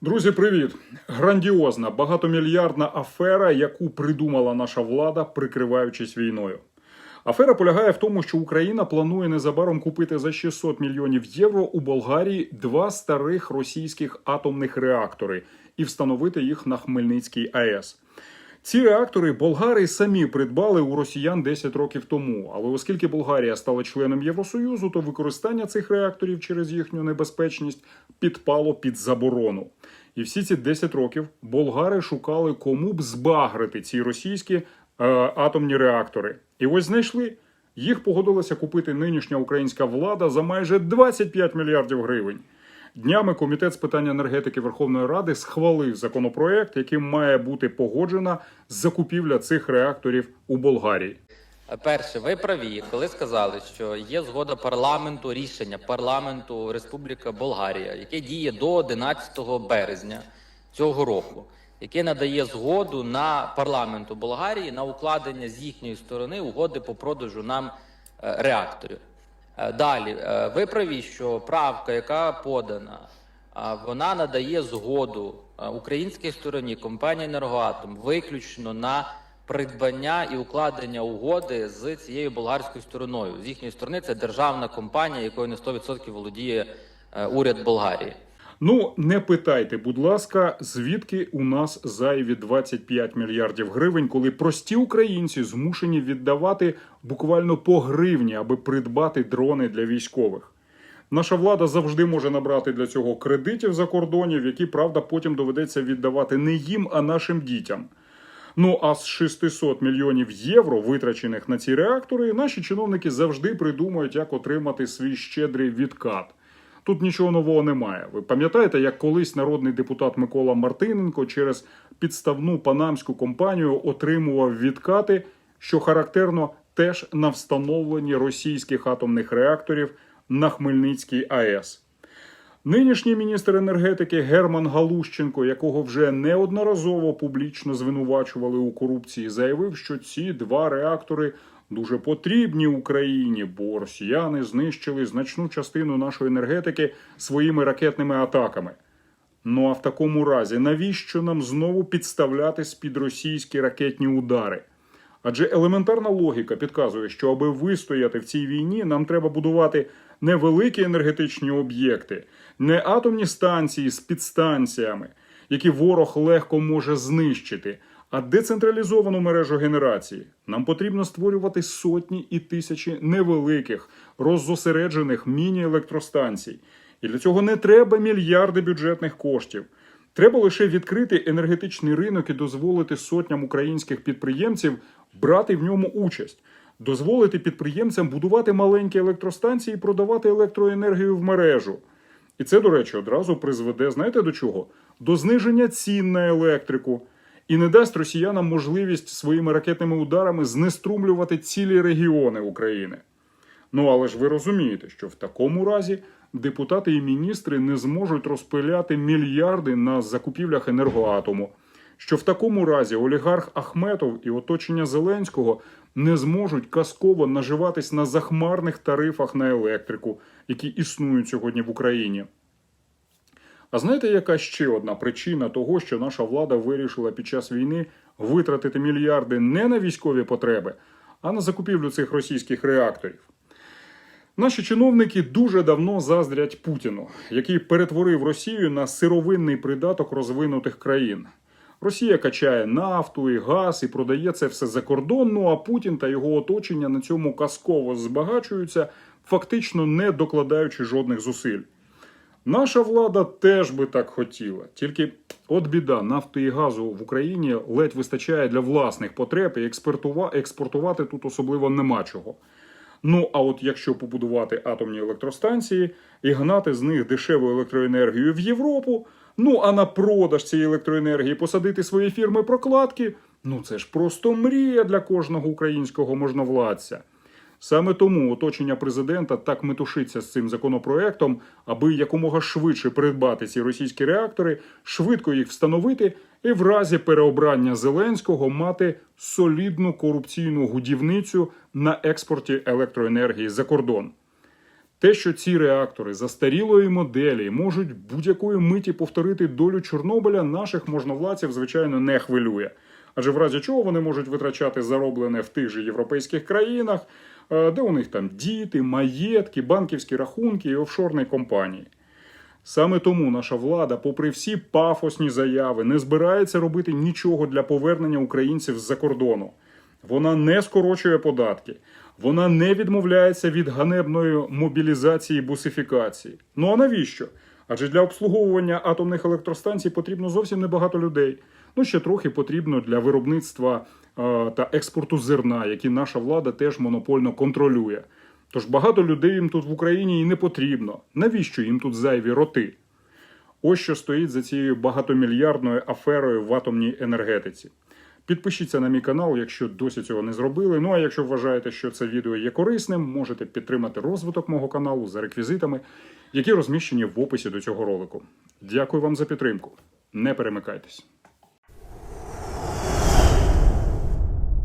Друзі, привіт! Грандіозна багатомільярдна афера, яку придумала наша влада, прикриваючись війною. Афера полягає в тому, що Україна планує незабаром купити за 600 мільйонів євро у Болгарії два старих російських атомних реактори і встановити їх на Хмельницькій АЕС. Ці реактори болгари самі придбали у росіян 10 років тому. Але оскільки Болгарія стала членом Євросоюзу, то використання цих реакторів через їхню небезпечність підпало під заборону. І всі ці 10 років болгари шукали, кому б збагрити ці російські е, атомні реактори. І ось знайшли. Їх погодилася купити нинішня українська влада за майже 25 мільярдів гривень. Днями комітет з питань енергетики Верховної Ради схвалив законопроект, яким має бути погоджена закупівля цих реакторів у Болгарії. Перше, ви праві, коли сказали, що є згода парламенту, рішення парламенту Республіка Болгарія, яке діє до 11 березня цього року, яке надає згоду на парламенту Болгарії на укладення з їхньої сторони угоди по продажу нам е, реакторів. Е, Далі, е, ви праві, що правка, яка подана, вона надає згоду е, українській стороні компанії «Енергоатом» виключно на придбання і укладення угоди з цією болгарською стороною. З їхньої сторони це державна компанія, якою на 100% володіє е, уряд Болгарії. Ну не питайте, будь ласка, звідки у нас зайві 25 мільярдів гривень, коли прості українці змушені віддавати буквально по гривні, аби придбати дрони для військових. Наша влада завжди може набрати для цього кредитів за кордонів, які правда потім доведеться віддавати не їм, а нашим дітям. Ну а з 600 мільйонів євро, витрачених на ці реактори, наші чиновники завжди придумають, як отримати свій щедрий відкат. Тут нічого нового немає. Ви пам'ятаєте, як колись народний депутат Микола Мартиненко через підставну панамську компанію отримував відкати, що характерно теж на встановленні російських атомних реакторів на Хмельницькій АЕС. Нинішній міністр енергетики Герман Галущенко, якого вже неодноразово публічно звинувачували у корупції, заявив, що ці два реактори дуже потрібні Україні, бо росіяни знищили значну частину нашої енергетики своїми ракетними атаками. Ну а в такому разі, навіщо нам знову підставлятись під російські ракетні удари? Адже елементарна логіка підказує, що аби вистояти в цій війні, нам треба будувати не великі енергетичні об'єкти, не атомні станції з підстанціями, які ворог легко може знищити, а децентралізовану мережу генерації. Нам потрібно створювати сотні і тисячі невеликих, роззосереджених міні-електростанцій. І для цього не треба мільярди бюджетних коштів. Треба лише відкрити енергетичний ринок і дозволити сотням українських підприємців брати в ньому участь, дозволити підприємцям будувати маленькі електростанції і продавати електроенергію в мережу. І це, до речі, одразу призведе, знаєте до чого? До зниження цін на електрику і не дасть росіянам можливість своїми ракетними ударами знеструмлювати цілі регіони України. Ну але ж ви розумієте, що в такому разі депутати і міністри не зможуть розпиляти мільярди на закупівлях енергоатому. Що в такому разі олігарх Ахметов і оточення Зеленського не зможуть казково наживатись на захмарних тарифах на електрику, які існують сьогодні в Україні. А знаєте, яка ще одна причина того, що наша влада вирішила під час війни витратити мільярди не на військові потреби, а на закупівлю цих російських реакторів? Наші чиновники дуже давно заздрять Путіну, який перетворив Росію на сировинний придаток розвинутих країн. Росія качає нафту і газ і продає це все за кордон. Ну а Путін та його оточення на цьому казково збагачуються, фактично не докладаючи жодних зусиль. Наша влада теж би так хотіла. Тільки от біда, нафти і газу в Україні ледь вистачає для власних потреб, і експортува- експортувати тут особливо нема чого. Ну а от якщо побудувати атомні електростанції і гнати з них дешеву електроенергію в Європу, ну а на продаж цієї електроенергії посадити свої фірми прокладки, ну це ж просто мрія для кожного українського можновладця. Саме тому оточення президента так метушиться з цим законопроектом, аби якомога швидше придбати ці російські реактори, швидко їх встановити і в разі переобрання Зеленського мати солідну корупційну гудівницю на експорті електроенергії за кордон. Те, що ці реактори застарілої моделі можуть будь-якої миті повторити долю Чорнобиля, наших можновладців, звичайно, не хвилює. Адже в разі чого вони можуть витрачати зароблене в тих же європейських країнах, де у них там діти, маєтки, банківські рахунки і офшорні компанії. Саме тому наша влада, попри всі пафосні заяви, не збирається робити нічого для повернення українців з-за кордону. Вона не скорочує податки, вона не відмовляється від ганебної мобілізації і бусифікації. Ну а навіщо? Адже для обслуговування атомних електростанцій потрібно зовсім небагато людей. Ну ще трохи потрібно для виробництва е, та експорту зерна, які наша влада теж монопольно контролює. Тож багато людей їм тут в Україні і не потрібно. Навіщо їм тут зайві роти? Ось що стоїть за цією багатомільярдною аферою в атомній енергетиці. Підпишіться на мій канал, якщо досі цього не зробили. Ну а якщо вважаєте, що це відео є корисним, можете підтримати розвиток мого каналу за реквізитами, які розміщені в описі до цього ролику. Дякую вам за підтримку. Не перемикайтесь.